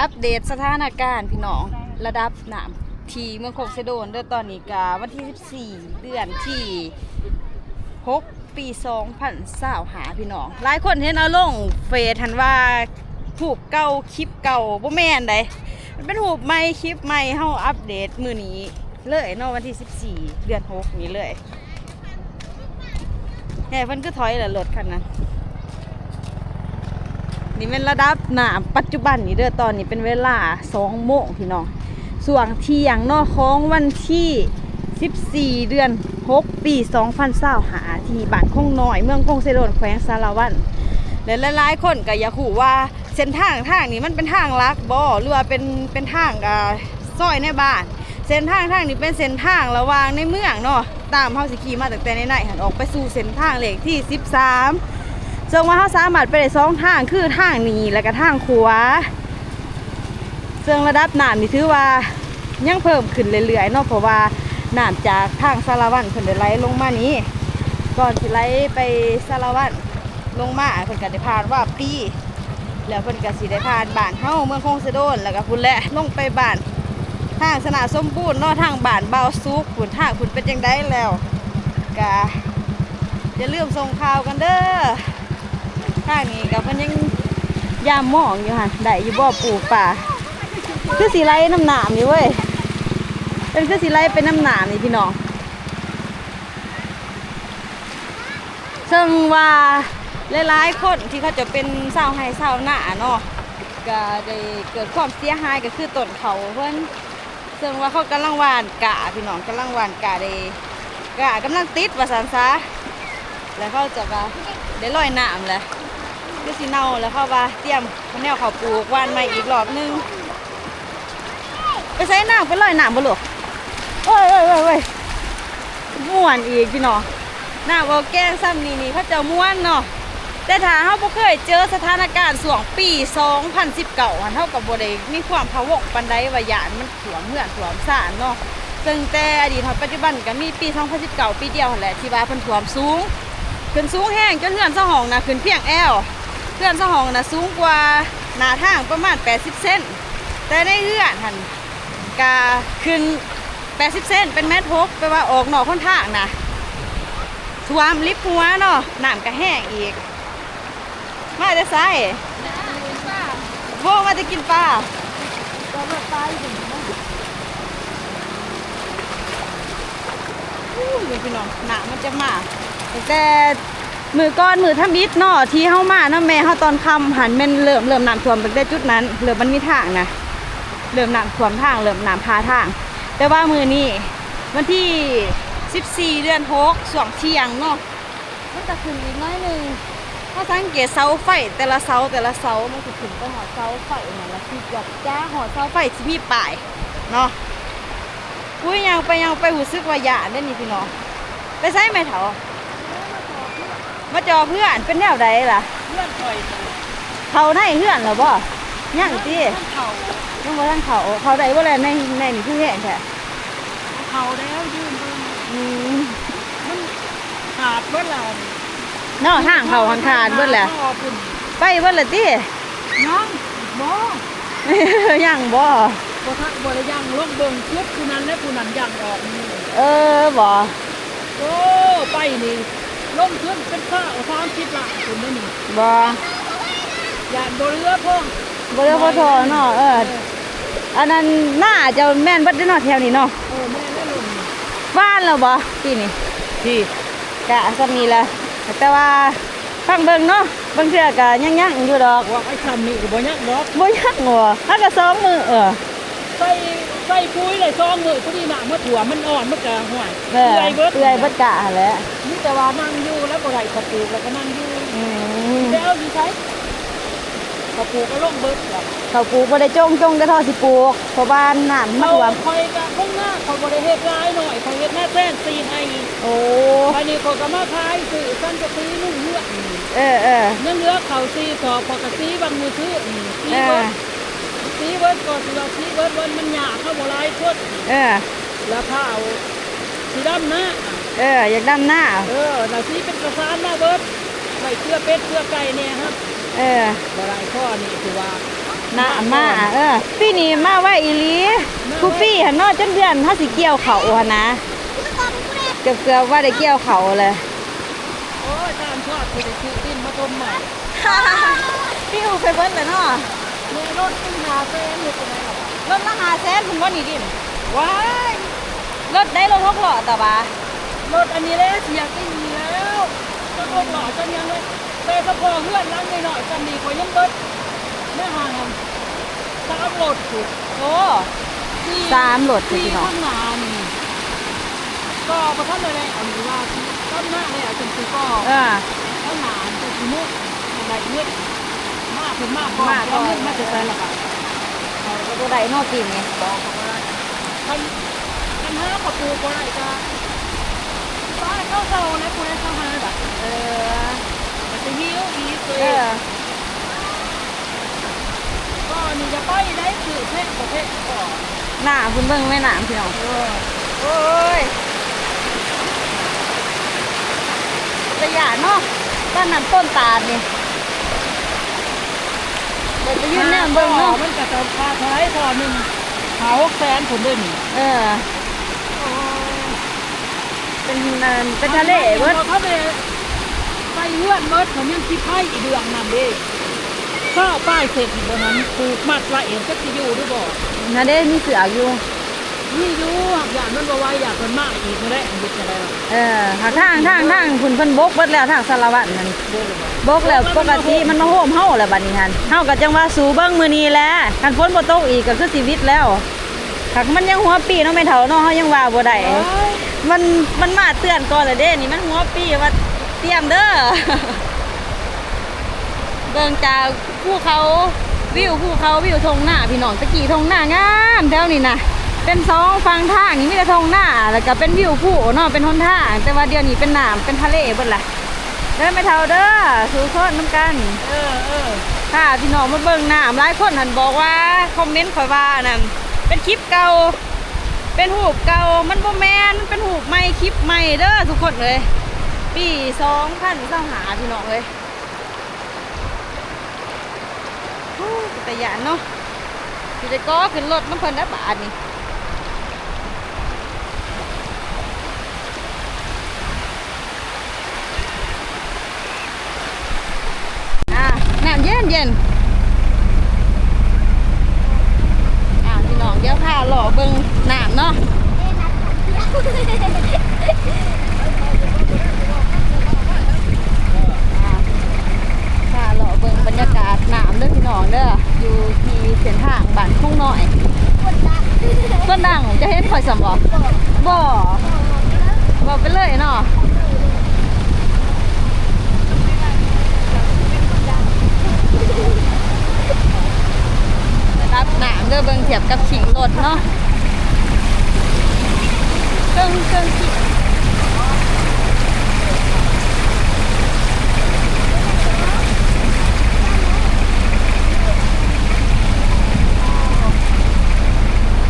อัปเดตสถานการณ์พี่น้องระดับน้ำที่เมืองโคกเซโดนเด้อนตอนนี้กาวันที่ 14 เดือนที่ 6 ปี2020หาพี่น้อง หลายคนเห็นเอาลงเฟซทันว่าหูปเก่าคลิปเก่าบ่แม่นใดมันเป็นหูปใหม่คลิปใหม่เฮาอัปเดตมื้อนี้เลยเนาะวันที่ 14 เดือน 6 นี้เลยแห่เพิ่นคือถอยแล้วรถคันนั้น นี่เป็นระดับน้ำปัจจุบันนี่เด้อตอนนี้เป็นเวลา2โมงพี่น้องส่วงเที่ยงนอกของวันที่ 14 เดือน 6 ปี 2020หาที่บ้านคงน้อย เมืองคงเซโดนแขวงสารวันและหลายๆคนก็อยากรู้ว่าเส้นทางทางนี้มันเป็นทางลักบ่หรือว่าเป็นเป็นทางอ่าซอยในบ้าน เส้นทางทางนี้เป็นเส้นทางระหว่างในเมืองเนาะตามเฮาสิขี่มาตั้งแต่ในไหนหันออกไปสู่เส้นทางเลขที่ 13 ซึ่งว่าเขาสามารถไปได้สองทางคือทางนี้และก็ทางขวาซึ่งระดับน้ำนี่ถือว่ายังเพิ่มขึ้นเรื่อยๆเนาะเพราะว่าน้ำจากทางสารวันเพิ่นได้ไหลลงมานี้ ก่อนสิไหลไปสารวันลงมาเพิ่นก็ได้ผ่านว่าปีแล้วเพิ่นก็สิได้ผ่านบ้านเฮาเมืองคงสะโดนแล้วก็พุ่นแหละลงไปบ้านทางสนาสมบูรณ์เนาะทางบ้านเบาซุกพุ่นทางพุ่นเป็นจังไดแล้วก็อย่าลืมส่งข่าวกันเด้อ ข้างนี้กับมันยังยามหมองอยู่ค่ะได้อยู่บ่อปลูกป่าคือสีไล่น้ำหนามนี่เว้ยเป็นคือสีไล่เป็นน้ำหนามนี่พี่น้องซึ่งว่าหลายๆคนที่เขาจะเป็นสาวไฮสาหน้าเนาะก็ได้เกิดความเสียหายก็คือต้นเขาเพิ่นซึ่งว่าเขากำลังหวานกะพี่น้องกำลังหวานกะได้กะกำลังติดว่าสันซะแล้วเขาจะว่าได้ลอยน้ำแหละ คือสิเน่าแล้วเข้าว่าเตรียมข้าวเหนียวเขาวปลูกวานใหม่อีกรอบนึง ไปใส่น้ำไปลอยน้ำบ่ลูกโอ้ยโอ้ยโอ้ยโอ้ยม่วนอีกพี่น้องน้าบอกแก้งซ้ำนี่นี่เขาเจะม่วนเนาะแต่ถ้าเฮาบ่เคยเจอสถานการณ์สวงปี 2019หันเฮากับบ่ได้มีความพะวงปานใดว่าหยานมันถ่วมเหือนถ่วมซ่านเนาะซึ่งแต่อดีตฮอดปัจจุบันก็มีปี 2019 ปีเดียวหั่นแหละที่ว่าเพิ่นถ่วมสูงขึ้นสูงแห้งจนเหือนสะหองนะขึ้นเพียงแอว เพื่อนสหองนะสูงกว่าหนาทางประมาณ 80 เซนแต่ในเพื่อนหันกาขึ้น 80 เซนเป็นแมทพกแปลว่าออกหนอกค่อนทางนะทวมลิฟต์หัวเนาะน้ำก็แห้งอีก มาจะใส่โบมาจะกินปลาอู้ยพี่น้องหนามันจะมาแต่ มือก้อนมือทำบิดเนาะที่เฮามาเนาะแม่เฮาตอนค่ำหันแม่นเริ่มเริ่มน้ำท่วมตั้งแต่จุดนั้นเริ่มมันมีทางนะเริ่มน้ำท่วมทางเริ่มน้ำพาทาง แต่ว่ามือนี้วันที่ 14 เดือน6ช่วงเที่ยงเนาะมันจะขึ้นอีกน้อยหนึงถ้าสังเกตเสาไฟแต่ละเสาแต่ละเสามันจะขึ้นไปหอเสาไฟนั่นละที่จับจ้าหอเสาไฟที่มีป้ายเนาะอุ้ยยังไปยังไปหูซึกว่าหยาได้นี่พี่น้องไปใช้ไหมเถา มาจอเพื่อนเป็นแนวใดล่ะ เพื่อนคอยเขาในเพื่อนเหรอบ่ยังติเขายังบ่ทันเขาเขาได้บ่แล้วในในนี่คือแห้งแท้เขาแล้วยืนเบิ่งอืมมันขาดเบิดแล้วเนาะทางเขาหันขาดเบิดแหละขาคุณไปเบิดละติยังบ่ยังบ่บ่ทักบ่ได้ยังลงเบิ่งชุดคือนั้นและผู้นั้นยังออกนี่เออบ่โอ้ไปนี่ ลงทุนเป็นข้าวทองคิดละคุณนี่นี่บ่อย่าบ่เรือพ่องบ่ได้บ่ทอเนาะเอออันนั้นน่าจะแม่นเบิดเด้อเนาะแถวนี้เนาะเออแม่ได้ลงบ้านแล้วบ่ปีนี้ที่กะซ้ํนี้แหละแต่ว่าฟังเบิ่งเนาะบางเทื่อก็ยังๆอยู่ดอกว่าไอ้คำนี่ก็บ่ยักดอกบ่ยักงัวถ้าก็สองมือเออใส่ใส่ปุ๋ยเลยซองมือผู้นี้น่ะมาถั่วมันอ่อนมันก็ห่วยเออเบิดเอื่อยเบิดกะหั่นแหละนี่ แต่ว่านั่งอยู่แล้วบ่ได้ขอปลูกแล้วก็นั่งอยู่อืมแล้วดีใช้ขอปลูกก็ลงเบิดแล้วเขาปลูกบ่ได้จงจงแต่ทอสิปลูกเพราะบ้านน้ำมันเขาท่วมคอยกะข้างหน้าเขาบ่ได้เฮ็ดร้ายหน่อยเขาเฮ็ดหน้าแต้นตีให้โอ้ภายในเขาก็มาขายซื้อซั่นจะตีนุ่งเลือดนี่เออเออยังเหลือเขาซีสอบปกติบางมือถือนี่ซีเอเบิอดซีเบิดก็สิว่าซีเบิดวันมันยากเขาบ่หลายคนเออแล้วข้าวสีดำนะ เออ อยากดำหน้า เออแล้วซีเป็นกระสานมาเบิดไว้เกลือเป็ดเกลือไก่เนี่ยครับ เออบ่หลายข้อนี่คือว่าอหน้ามาเออปีนี้มาไว้อีหลีกูปี้หันเนอจนเดือนเฮาสิเกี่ยวเขาหั่นนะเกือบเกือบๆว่าได้เกี่ยวเขาเลยโอ้ยตามชอบคือได้ซื้อดินมาต้มใหม่พี่อูไปเบิ้ลเลยเนาะเมื่อรถขึ้นหาเส้นอยู่ตรงไหนหรอรถมาหาแสนคุณว่านี่ดินว้ายรถได้รถหกล้อแต่ว่า รถอันนี้เลยเสียกินแล้วก็ต้มหล่อจนยังเลยเตะสะโพกเพื่อนล้างหน่อยๆจำดีกว่ายังเบิดแม่ห่างสามรถถูกโอ้ที่สามรถพี่ที่น้องข้างหน้านี่ก็ประทับเลยเลยเอาหรือว่าต้นหน้าเนี่ยจนคือก็เออข้างหน้าจะคือมุกอะไรมืดมากเป็นมากก่อนมากก่อนแล้วมืดมาจะใส่ละค่ะรถได้เนอกปีนี้บอกเขาว่าคันคันห้าประตูก็ได้จ้า ป้าเข้าเซานะคุณให้เข้าห้าแบบเออมันจะหิ้วอีกเลเอยอก็นี่จะไปได้คือเพชรประเภทก่อนหน้าคุณเบิ้งแม่น้ำพี่น้องเออโอ้ยระยะเนาะบ้านนั้นต้นตาลนี่เดี๋ยวไปยืนแนมเบิ้งเนาะมันก็จะพาท้ายพอหนึ่งหาหกแสนผมด้วยนี่เออ เป็นเนินเป็นทะเลเบิดทะเลไปเลื่อนเบิดผมยังคิดให้อีเดืองนั่นเด้ข้าวป้ายเสร็จอีกบนนั้นปลูกมัดไว้เองจะสิอยู่หรือบ่นะเด้มีเสือกอยู่นี่อยู่หากอย่างนั้นบ่ไหวอยากมันมากอีกไม่ได้อันนี้อะไรหรอกเออหาทางทางทางคุณเพิ่นบกเบิดแล้วทางสารวัตรนั่นเด้อเลยบ่บกแล้วปกติมันมาโฮมเฮาแล้วบัดนี้หั่นเฮาก็จังว่าสู่เบิ่งมื้อนี้แหละคันฝนบ่ตกอีกก็คือชีวิตแล้วคักมันยังหัวปีเนาะแม่เฒ่าเนาะเฮายังว่าบ่ได้เอ้ย มันมันมาเตือนก่อนแล้วเด้นี่มันหัวปีว่าเตรียมเด้อเบิ่งจากภูเขาวิวภูเขาวิวทงหน้าพี่น้องตะกี้ทงหน้างามแถวนี้นะเป็นสองฝั่งทางนี่มีแต่ทงหน้าแล้วก็เป็นวิวภูเนาะเป็นหนทาง แต่ว่าเดี๋ยวนี้เป็นน้ำเป็นทะเลเบิดล่ะเด้อไม่เท่าเด้อสู่คนน้ำกันเออเออค่ะพี่น้องมาเบิ่งน้ำหลายคนหันบอกว่าคอมเมนต์ข่อยว่านั่นเป็นคลิปเก่า เป็นหูปเก่ามันบ่แมนมันเป็นหูปใหม่คลิปใหม่เด้อทุกคนเลย ปีสองพันสองหาพี่น้องเลยแต่ยานเนาะสิได้ก็ขึ้นรถน้ำเพิ่นได้บาทนี่อะน้ำเย็นเย็นอะพี่น้อง เดี๋ยวพาหล่อเบิ่งน้ำเนาะค่ะเลาะเบิ่งบรรยากาศน้ำเด้อพี่น้องเด้ออยู่ที่เส้นทางบ้านคงน้อยต้นดังจะเห็นข่อยสำบ่บ่บ่ไปเลยเนาะ ด้อเบิ่งเทียบกับขิงรถเนาะเครื่องเครื่องขิง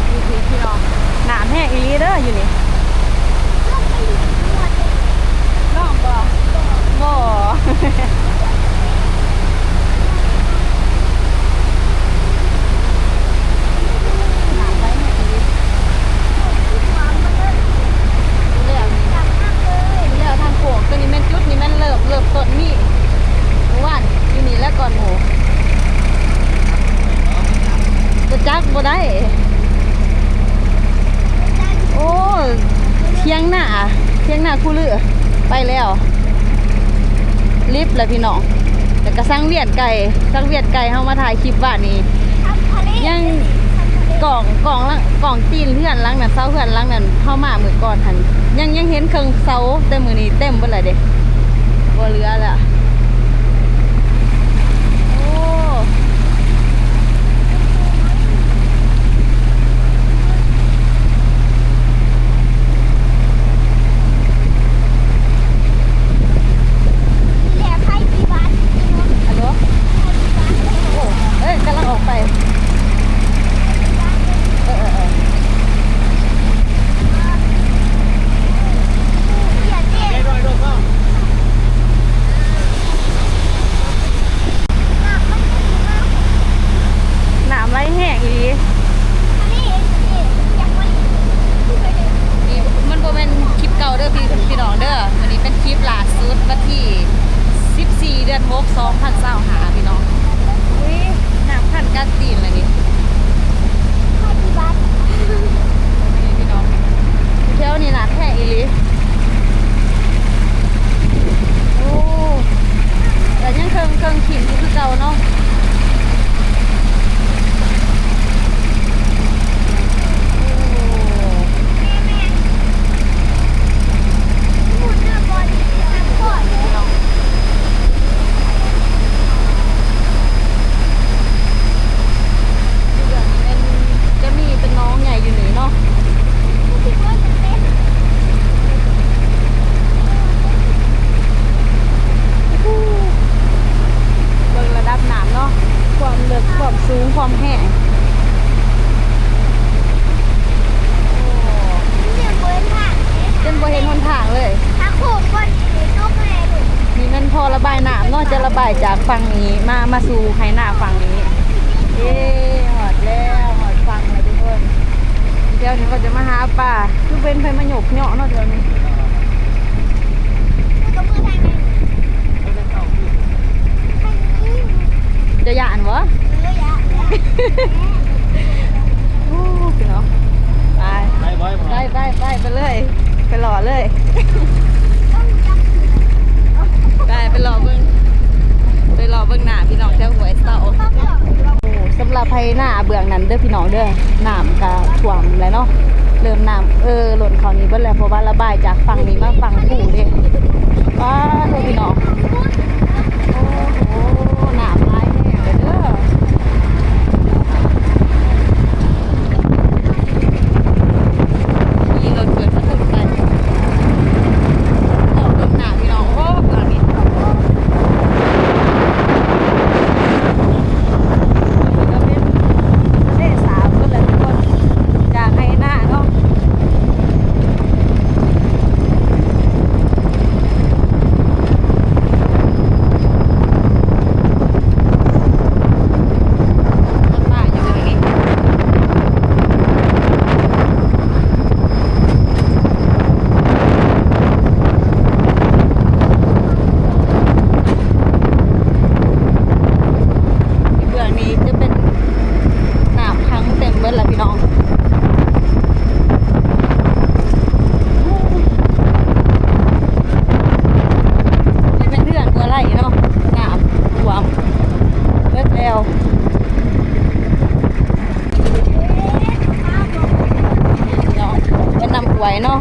อยู่ที่พี่น้องหนามแห้งอีลีเด้ออยู่นี่น้องบ่บ่ หนามไปแห้งอีหลีเลือกเลือกทางโค้งตัวนี้แม่นจุดนี้แม่นเริ่มเริ่มต้นนี่เมื่อวานอยู่นี่แล้วก่อนหมูจะจักบ่ได้ โอ้เที่ยงหน้าเที่ยงหน้าคู่เลือไปแล้ว ลิฟต์ แล้วพี่น้องแต่ก็สร้างเวียดไก่สร้างเวียดไก่เฮามาถ่ายคลิปว่านี่ยังกล่องกล่องละกล่องตีนเพื่อนหลังนั้นเสาเพื่อนหลังนั้นเฮามามื้อก่อนหันยังยังเห็นเครื่องเสาแต่มื้อนี้เต็มเบิดเลยเด้บ่เหลือแล้ว น้ำเนาะจะระบายจากฝั่งนี้มามาสู่ไฮนาฝั่งนี้เย้หอดแล้วหอดฟังเลยทุกคนเดี๋ยวนี้ก็จะมาหาป่าคือเป็นไฟมาหยกเหาะเนาะเดี๋ยวนี้จะหยานวะโอ้พี่น้องไปไปไว้บ่ไปไปไปไปเลย ไปหล่อเลย ไปไปรอเบิ้งไปรอเบิ้งหน้าพี่น้องเจ้าหวยเศร้าโอ้สำหรับไผหน้า เดืองนั้นเด้อพี่น้องเด้อน้ำก็ท่วมแล้วเนาะเริ่มน้ำเออหล่นเขานี้เบิ่แล้วเพราะว่าระบายจากฝั่งนี้มาฝั่งผู้เด้ว้าโทษพี่น้องโอ้โหน้ำลายแห้งเลยเด้อมีรถเกิดพัดลมไปออกเบิ่งหน้าพี่น้องโอ้เบื้องนี้ ก็เป็นทะเลสาบก็เลยทุกคนจากไฮหน้าเนาะลำบากอยู่ตรงนี้ที่เบื้องนี้จะเป็นน้ำทั้งเต็มเบิดแล้วพี่น้อง นี่เป็นเรื่องตัวไรเนาะน้ำท่วมเบิดแล้วเนาะเป็นน้ำหวยเนาะ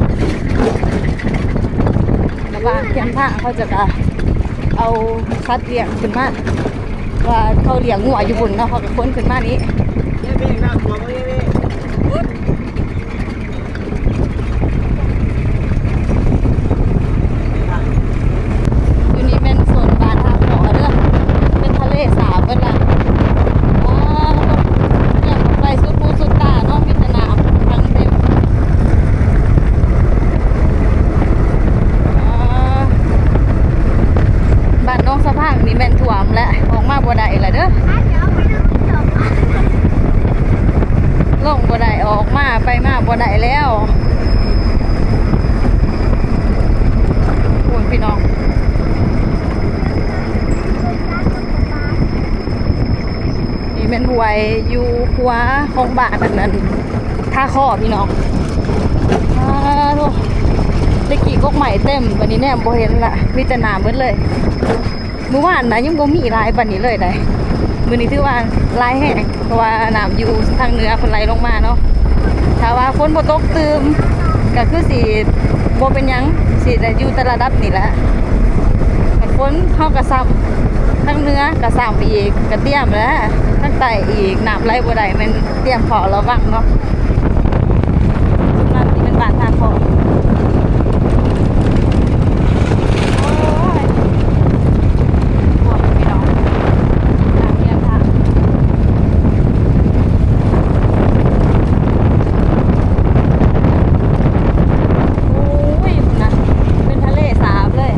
ระหว่าง เทียมทาเขาจะกะเอาคัดเลี้ยงขึ้นมาว่าเขาเลี้ยงงัวอยู่บุญเนาะเขาก็ค้นขึ้นมานี้ เนี่ยพี่น้ำท่วมบ่เนี่ยพี่ อยู่นี่เป็นส่วนบ้านทางหมอเด้อเป็นทะเลสาบเบิ่นล่ะว้าวเนี่ยไปสุดหูสุดตาเนาะมีแต่น้ำทั้งเต็มอ่าบ้านน้องสะพางนี่แม่นท่วมแล้วออกมาบ่ได้ละเด้อลงบ่ได้ออกมาไปมาบ่ได้แล้วคุณพี่น้อง นี่เป็นหวยอยู่ขวของบานอันนั้นท่าข้อพี่น้องโถ่ตะกี้กกใหม่เต็มวันนี้แนมบ่เห็นละมีแต่น้ำเบิดเลยเมื่อวานนะยังบ่มีลายปานนี้เลยได้มือนี้ถือว่าลายแห้งเพราะว่าน้ำอยู่ทางเหนือเพิ่นไหลลงมาเนาะถ้าว่าฝนบตกตืมก็คือสิบ่เป็นยังสิได้อยู่แต่ระดับนี้แหละฝนเฮาก็ซ้ำ ทั้งเนื้อกระสามไปอีกกระเตี้ยมแล้วทั้งไตอีกหนามไรบัวใดมันเตรียมพอระวังเนาะมันนี่เป็นบานทางขอโอ้ยบวกพี่น้องน้ำเตรียมทางโอ้ยนะเป็นทะเลสาบเลย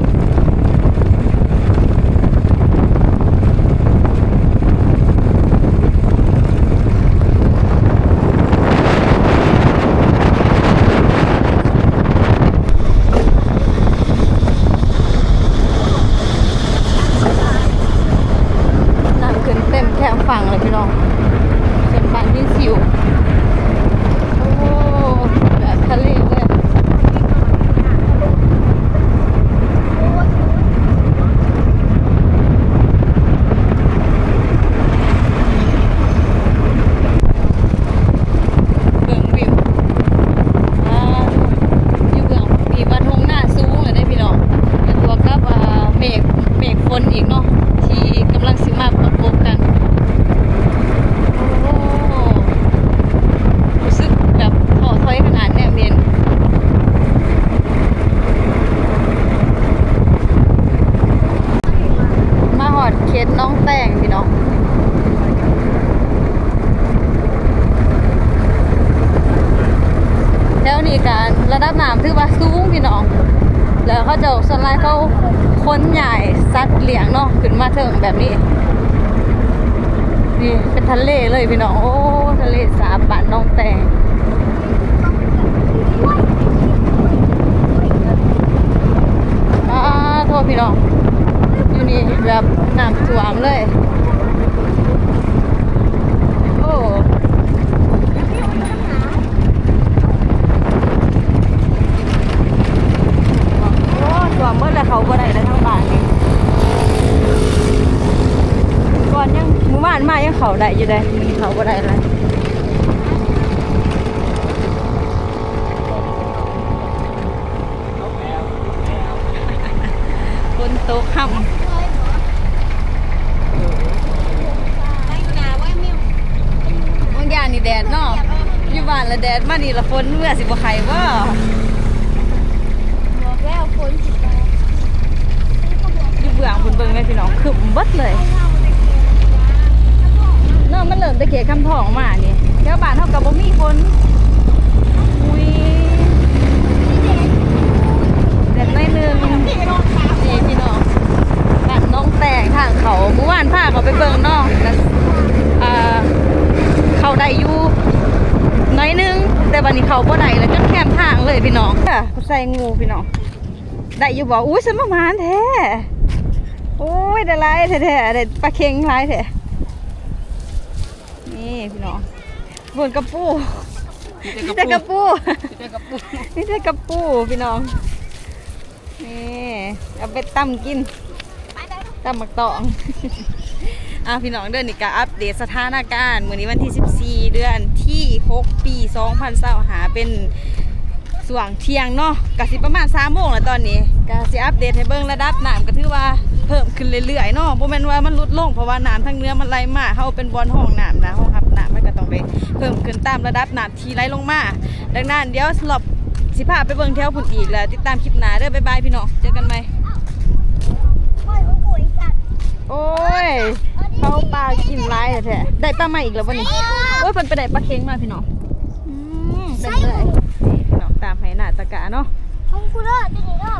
ต็มแถมฝั่งเลยพี่น้องเป็นบ้านที่สิว โอ้แบบทะเลเลยเบิ่งวิวอ่าอยู่เบื้องมีวัดทงหน้าสูงเลยได้พี่น้องเป็นตัวกับอ่าเมฆเมฆฝนอีกเนาะที่กำลังสิมาประกบกัน โอ้ รู้สึกแบบถอดถอยขนาดเนี่ยเมนมาหอดเคสน้องแต่งพี่น้องแล้วนี่การระดับน้ำถือว่าสูงพี่น้อง แล้วเขาจะสวนไลน์เขาค้นใหญ่ซัดเหลียงเนาะขึ้นมา เถิงแบบนี้ นี่เป็นทะเลเลยพี่น้อง โอ้ ทะเลสาบบ้านน้องแตงอ่าโทษพี่น้อง อยู่นี่แบบน้ำท่วมเลย โอ้โอ้ท่วมเมื่อไรเขาก็ได้แล้วทั้งบ้านนี่ ก่อนยังหมู่บ้านมายังเขาได้อยู่เลยมันเขาก็ได้เลย ฝนตกค่ำบางอย่างนี่แดดเนาะอยู่บ้านละแดดมานี่ละฝนเมื่อสิบ่ใครว่าบอกแล้วฝนสิตกอยู่เบื้องคุณเบิ่งเลยพี่น้องขึ้นเบิดเลยเนาะมันเริ่มตะเกียกคำทองมานี่แถวบ้านเฮากับบ่มีฝนอุ้ยแดดน้อยหนึง นี่พี่น้องบ้านน้องแตงทางเขาเมื่อวานพาเขาไปเบิ่งเนอกนะอ่าเขาได้อยู่น้อยหนึง แต่วันนี้เขาบ่ได้แล้วจนแคมทางเลยพี่น้องค่ะใส่งูพี่น้องได้อยู่บอกอุ้ยฉันมามานแท้โอ้ยได้หลายแท้ๆได้ปลาเค็งหลายแท้นี่พี่น้องบนกระปูนี่แต่กระปูเจอกับปุ๊นี่แต่กระปูพี่น้อง นี่เอาไปตำกินตำหมักตองอะพี่น้องเดือนนี้ก็อัปเดตสถานการณ์มื้อนี้วันที่ 14 เดือนที่ 6 ปี 2020หาเป็นสว่างเที่ยงเนาะก็สิประมาณ3โมงแล้วตอนนี้ก็สิอัปเดตให้เบิ่งระดับน้ำก็ถือว่าเพิ่มขึ้นเรื่อยๆเนาะบ่แม่นว่ามันลดลงเพราะว่าน้ำทั้งเนื้อมันไหลมาเฮาเป็นบอนห้องน้ำนะห้องรับน้ำมันก็ต้องไปเพิ่มขึ้นตามระดับน้ำที่ไหลลงมา ดังนั้นเดี๋ยวสำหรับ สิพาไปเบิ่งแถวพุ่นอีกแล้วติดตามคลิปหน้าเด้อบ๊ายบายพี่น้องเจอกันใหม่พ่อยมันกุยสัตว์โอ้ยเขาปลากินร้ายแท้ๆได้ปลาใหม่อีกแล้ววันนี้โอ้ยเพิ่นไปได้ปลาเค็งมาพี่น้องอืมเต็มเลยนี่พี่น้องตามให้หน้าตะกะเนาะของกูเลิศที่นี่เนาะ